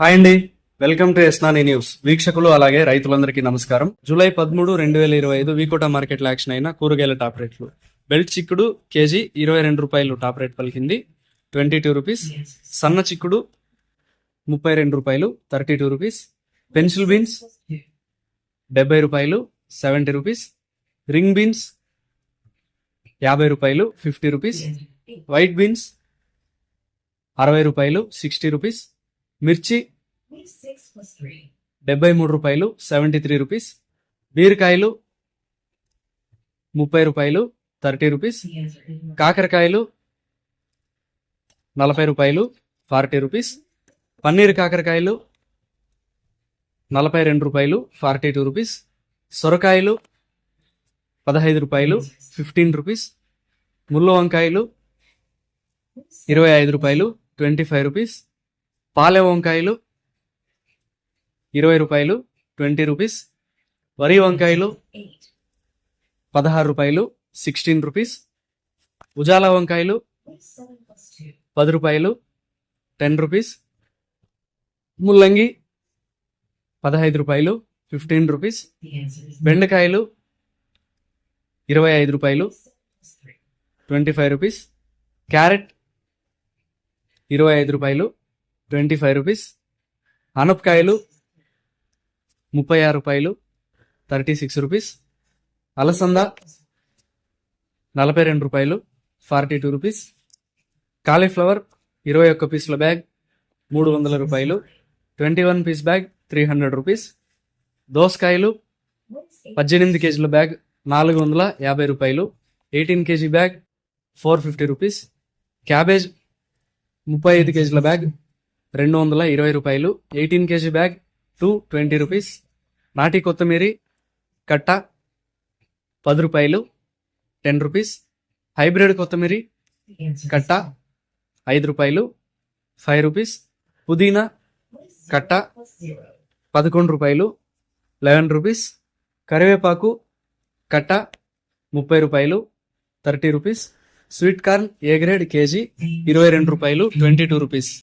Hi అండి. Welcome to ఎస్నాని news. వీక్షకులు అలాగే రైతులందరికీ నమస్కారం. జూలై పదమూడు రెండు వేల ఇరవై ఐదు వీకోటా మార్కెట్లో యాక్షన్ అయిన కూరగాయల టాప్ రేట్లు. బెల్ట్ చిక్కుడు కేజీ ఇరవై రెండు రూపాయలు టాప్ రేట్ పలికింది. ట్వంటీ టూ రూపీస్ సన్న చిక్కుడు ముప్పై రెండు రూపాయలు thirty two rupees. Pencil beans డెబ్బై రూపాయలు సెవెంటీ రూపీస్. రింగ్ బీన్స్ యాభై రూపాయలు ఫిఫ్టీ రూపీస్. వైట్ బీన్స్ అరవై రూపాయలు సిక్స్టీ రూపీస్. మిర్చి డెబ్బై మూడు రూపాయలు సెవెంటీ త్రీ రూపీస్. బీరకాయలు ముప్పై రూపాయలు థర్టీ రూపీస్. కాకరకాయలు నలభై రూపాయలు ఫార్టీ రూపీస్. పన్నీర్ కాకరకాయలు నలభై రెండు రూపాయలు ఫార్టీ టూ రూపీస్. సొరకాయలు పదహైదు రూపాయలు ఫిఫ్టీన్ రూపీస్. ముళ్ళ వంకాయలు ఇరవై ఐదు రూపాయలు ట్వంటీ ఫైవ్ రూపీస్. పాలె వంకాయలు ఇరవై రూపాయలు ట్వంటీ రూపీస్. వరి వంకాయలు పదహారు రూపాయలు సిక్స్టీన్ రూపీస్. ఉజాలా వంకాయలు పది రూపాయలు టెన్ రూపీస్. ముల్లంగి పదహైదు రూపాయలు ఫిఫ్టీన్ రూపీస్. బెండకాయలు ఇరవై ఐదు రూపాయలు ట్వంటీ ఫైవ్ రూపీస్. క్యారెట్ ఇరవై ఐదు రూపాయలు ట్వంటీ ఫైవ్ రూపీస్. అనపకాయలు ముప్పై ఆరు రూపాయలు థర్టీ సిక్స్ రూపీస్. అలసంద నలభై రెండు రూపాయలు ఫార్టీ టూ రూపీస్. కాలీఫ్లవర్ ఇరవై ఒక్క పీసుల బ్యాగ్ మూడు వందల రూపాయలు. Twenty one piece bag three hundred rupees. దోసకాయలు పద్దెనిమిది కేజీల బ్యాగ్ నాలుగు వందల యాభై రూపాయలు. Eighteen KG bag four fifty rupees. Cabbage ముప్పై ఐదు కేజీల బ్యాగ్ రెండు వందల ఇరవై రూపాయలు eighteen KG bag two twenty rupees. నాటి కొత్తిమీరి కట్ట పది రూపాయలు టెన్ రూపీస్. హైబ్రిడ్ కొత్తిమీరి కట్ట ఐదు రూపాయలు ఫైవ్ రూపీస్. పుదీనా కట్ట పదకొండు రూపాయలు లెవెన్ రూపీస్. కరివేపాకు కట్ట ముప్పై రూపాయలు thirty rupees. Sweet corn A grade KG ఇరవై రెండు రూపాయలు ట్వంటీ టూ రూపీస్.